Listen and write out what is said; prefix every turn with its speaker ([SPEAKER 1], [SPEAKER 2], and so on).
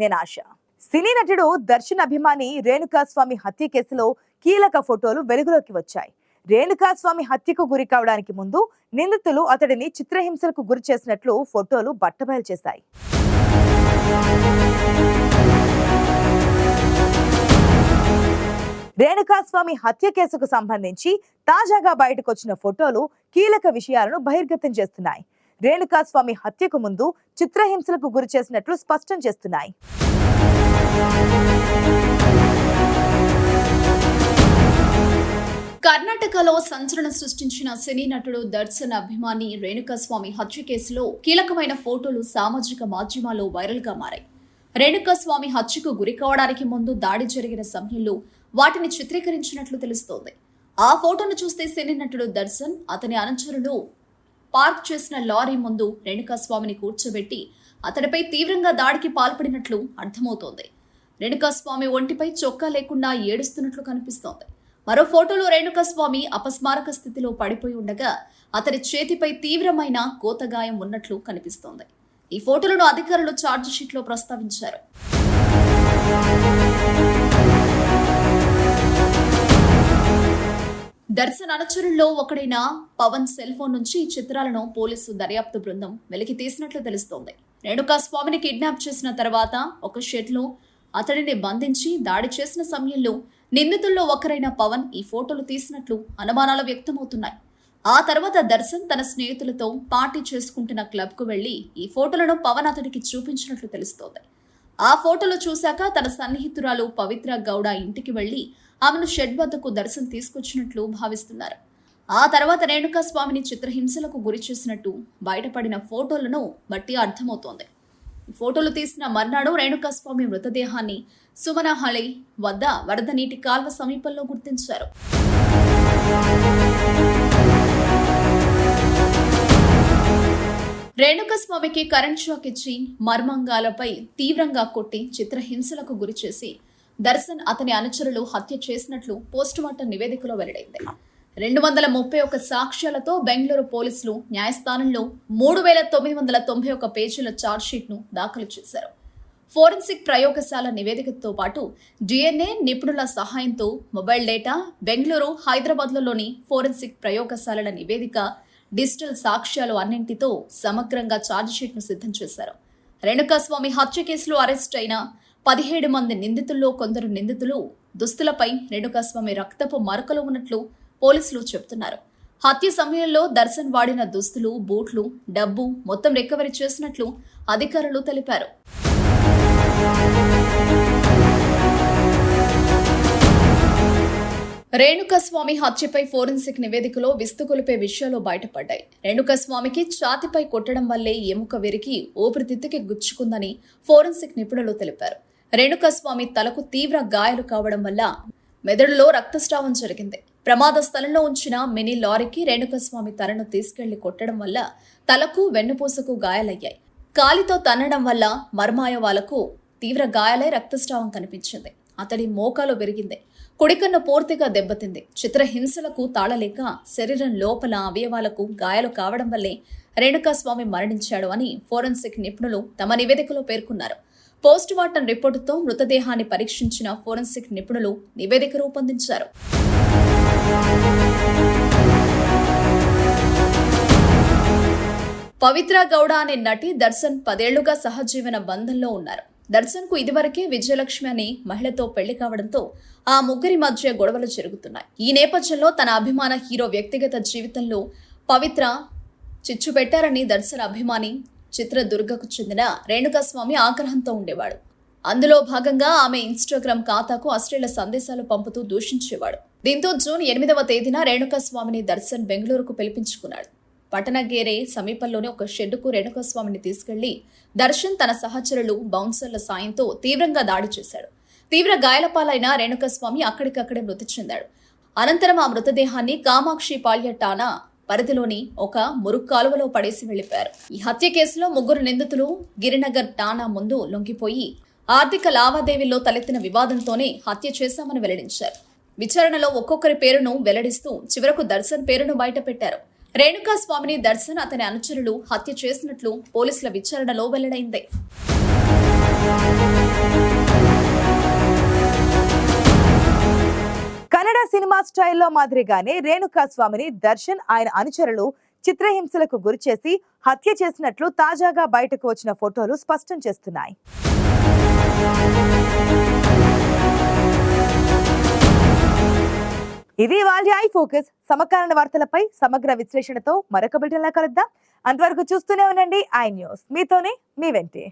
[SPEAKER 1] నేను ఆశ. సినీ నటుడు దర్శన్ అభిమాని రేణుకాస్వామి హత్య కేసులో కీలక ఫోటోలు వెలుగులోకి వచ్చాయి. రేణుకాస్వామి హత్యకు గురి కావడానికి ముందు నిందితులు అతడిని చిత్రహింసలకు గురి చేసినట్లు ఫోటోలు బట్టబయలు చేశాయి. రేణుకాస్వామి హత్య కేసుకు సంబంధించి తాజాగా బయటకొచ్చిన ఫోటోలు కీలక విషయాలను బహిర్గతం చేస్తున్నాయి. రేణుకాస్వామి హత్యకు ముందు చిత్రహింసలకు గురి చేసినట్లు స్పష్టం చేస్తున్నాయి.
[SPEAKER 2] కర్ణాటకలో సంచలనం సృష్టించిన సినీ నటుడు దర్శన్ అభిమాని రేణుకాస్వామి హత్య కేసులో కీలకమైన ఫోటోలు సామాజిక మాధ్యమాల్లో వైరల్గా మారాయి. రేణుకాస్వామి హత్యకు గురి కావడానికి ముందు దాడి జరిగిన సమయంలో వాటిని చిత్రీకరించినట్లు తెలుస్తోంది. ఆ ఫోటోను చూస్తే సినీ నటుడు దర్శన్ అతని అనుచరులు పార్క్ చేసిన లారీ ముందు రేణుకాస్వామిని కూర్చోబెట్టి అతడిపై తీవ్రంగా దాడికి పాల్పడినట్లు అర్థమవుతోంది. రేణుకాస్వామి ఒంటిపై చొక్కా లేకుండా ఏడుస్తున్నట్లు కనిపిస్తోంది. మరో ఫోటోలో రేణుకాస్వామి అపస్మారక స్థితిలో పడిపోయి ఉండగా అతని చేతిపై తీవ్రమైన కోతగాయం ఉన్నట్లు కనిపిస్తోంది. ఈ ఫోటోలను అధికారులు ఛార్జ్ షీట్లో ప్రస్తావించారు. దర్శన్ అనుచరుల్లో ఒకడైన పవన్ సెల్ ఫోన్ నుంచి ఈ చిత్రాలను పోలీసు దర్యాప్తు బృందం వెలికి తీసినట్లు తెలుస్తోంది. రేణుకా స్వామిని కిడ్నాప్ చేసిన తర్వాత ఒక షెడ్లో అతడిని బంధించి దాడి చేసిన సమయంలో నిందితుల్లో ఒకరైన పవన్ ఈ ఫోటోలు తీసినట్లు అనుమానాలు వ్యక్తమవుతున్నాయి. ఆ తర్వాత దర్శన్ తన స్నేహితులతో పార్టీ చేసుకుంటున్న క్లబ్కు వెళ్ళి ఈ ఫోటోలను పవన్ అతడికి చూపించినట్లు తెలుస్తోంది. ఆ ఫోటోలు చూశాక తన సన్నిహితురాలు పవిత్ర గౌడ ఇంటికి వెళ్ళి ఆమెను షెడ్ వద్దకు దర్శనం తీసుకొచ్చినట్లు భావిస్తున్నారు. ఆ తర్వాత రేణుకా స్వామిని చిత్రహింసలకు గురి చేసినట్టు బయటపడిన ఫోటోలను బట్టి అర్థమవుతోంది. ఫోటోలు తీసిన మర్నాడు రేణుకా స్వామి మృతదేహాన్ని సుమనహళి వద్ద వరద నీటి కాల్వ సమీపంలో గుర్తించారు. రేణుకస్వామికి కరెంట్ షాక్ ఇచ్చి మర్మంగాలపై తీవ్రంగా కొట్టి చిత్రహింసలకు గురి చేసి దర్శన్ అతని అనుచరులు హత్య చేసినట్లు పోస్టుమార్టం నివేదికలో వెల్లడైంది. రెండు వందల ముప్పై ఒక సాక్ష్యాలతో బెంగళూరు పోలీసులు న్యాయస్థానంలో మూడు వేల తొమ్మిది వందల తొంభై ఒక పేజీల ఛార్జ్షీట్ను దాఖలు చేశారు. ఫోరెన్సిక్ ప్రయోగశాల నివేదికతో పాటు డిఎన్ఏ నిపుణుల సహాయంతో మొబైల్ డేటా బెంగళూరు హైదరాబాద్లలోని ఫోరెన్సిక్ ప్రయోగశాలల నివేదిక డిజిటల్ సాక్ష్యాలు అన్నింటితో సమగ్రంగా ఛార్జ్షీట్ను సిద్ధం చేశారు. రేణుకాస్వామి హత్య కేసులో అరెస్ట్ అయిన పదిహేడు మంది నిందితుల్లో కొందరు నిందితులు దుస్తులపై రేణుకాస్వామి రక్తపు మరకలు ఉన్నట్లు పోలీసులు చెబుతున్నారు. హత్య సమయంలో దర్శన్ వాడిన దుస్తులు బూట్లు డబ్బు మొత్తం రికవరీ చేసినట్లు అధికారులు తెలిపారు. రేణుకస్వామి హత్యపై ఫోరెన్సిక్ నివేదికలో విస్తుకొలిపే విషయాలు బయటపడ్డాయి. రేణుకస్వామికి ఛాతిపై కొట్టడం వల్లే ఎముక విరిగి ఊపిరితిత్తుకి గుచ్చుకుందని ఫోరెన్సిక్ నిపుణులు తెలిపారు. రేణుకస్వామి తలకు తీవ్ర గాయాలు కావడం వల్ల మెదడులో రక్తస్రావం జరిగింది. ప్రమాద స్థలంలో ఉంచిన మినీ లారీకి రేణుకస్వామి తలను తీసుకెళ్ళి కొట్టడం వల్ల తలకు వెన్నుపూసకు గాయాలయ్యాయి. కాలితో తన్నడం వల్ల మర్మాయవాలకు తీవ్ర గాయాలై రక్తస్రావం కనిపించింది. అతడి మోకాలు విరిగింది. కుడికన్ను పూర్తిగా దెబ్బతింది. చిత్రహింసలకు తాళలేక శరీరం లోపల అవయవాలకు గాయాలు కావడం వల్లే రేణుకాస్వామి మరణించాడు అని ఫోరెన్సిక్ నిపుణులు తమ నివేదికలో పేర్కొన్నారు. పోస్ట్ మార్టం రిపోర్టుతో మృతదేహాన్ని పరీక్షించిన ఫోరెన్సిక్ నిపుణులు నివేదిక రూపొందించారు. పవిత్ర గౌడ అనే నటి దర్శన్ పదేళ్ళుగా సహజీవన బంధంలో ఉన్నారు. దర్శన్కు ఇదివరకే విజయలక్ష్మి అనే మహిళతో పెళ్ళి కావడంతో ఆ ముగ్గురి మధ్య గొడవలు జరుగుతున్నాయి. ఈ నేపథ్యంలో తన అభిమాన హీరో వ్యక్తిగత జీవితంలో పవిత్ర చిచ్చు పెట్టారని దర్శన్ అభిమాని చిత్రదుర్గకు చెందిన రేణుకాస్వామి ఆగ్రహంతో ఉండేవాడు. అందులో భాగంగా ఆమె ఇన్స్టాగ్రామ్ ఖాతాకు అశ్లీల సందేశాలు పంపుతూ దూషించేవాడు. దీంతో జూన్ ఎనిమిదవ తేదీన రేణుకాస్వామిని దర్శన్ బెంగళూరుకు పిలిపించుకున్నాడు. పట్టణగేరే సమీపంలోని ఒక షెడ్డుకు రేణుకాస్వామిని తీసుకెళ్ళి దర్శన్ తన సహచరులు బౌన్సర్ల సాయంతో తీవ్రంగా దాడి చేశాడు. తీవ్ర గాయాలపాలైన రేణుకాస్వామి అక్కడికక్కడే మృతి చెందాడు. అనంతరం ఆ మృతదేహాన్ని కామాక్షి పాల్యటానా పరిధిలోని ఒక మురుక్కాలువలో పడేసి వెళ్ళిపారు ఈ హత్య కేసులో ముగ్గురు నిందితులు గిరినగర్ టానా ముందు లొంగిపోయి ఆర్థిక లావాదేవీల్లో తలెత్తిన వివాదంతోనే హత్య చేశామని వెల్లడించారు. విచారణలో ఒక్కొక్కరి పేరును వెల్లడిస్తూ చివరకు దర్శన్ పేరును బయటపెట్టారు. రేణుకా స్వామిని దర్శన్ అతని అనుచరులు హత్య చేసినట్లు పోలీసుల విచారణలో వెల్లడైంది.
[SPEAKER 1] కన్నడ సినిమా స్టైల్లో మాదిరిగానే రేణుకా స్వామిని దర్శన్ ఆయన అనుచరులు చిత్రహింసలకు గురిచేసి హత్య చేసినట్లు తాజాగా బయటకు వచ్చిన ఫోటోలు స్పష్టం చేస్తున్నాయి. ఇది వాళ్ళ ఐ ఫోకస్. సమకాలీన వార్తలపై సమగ్ర విశ్లేషణతో మరొక బిల్టన్లా కలుద్దాం. అంతవరకు చూస్తూనే ఉండండి. INews. మీతోనే మీ వెంటే.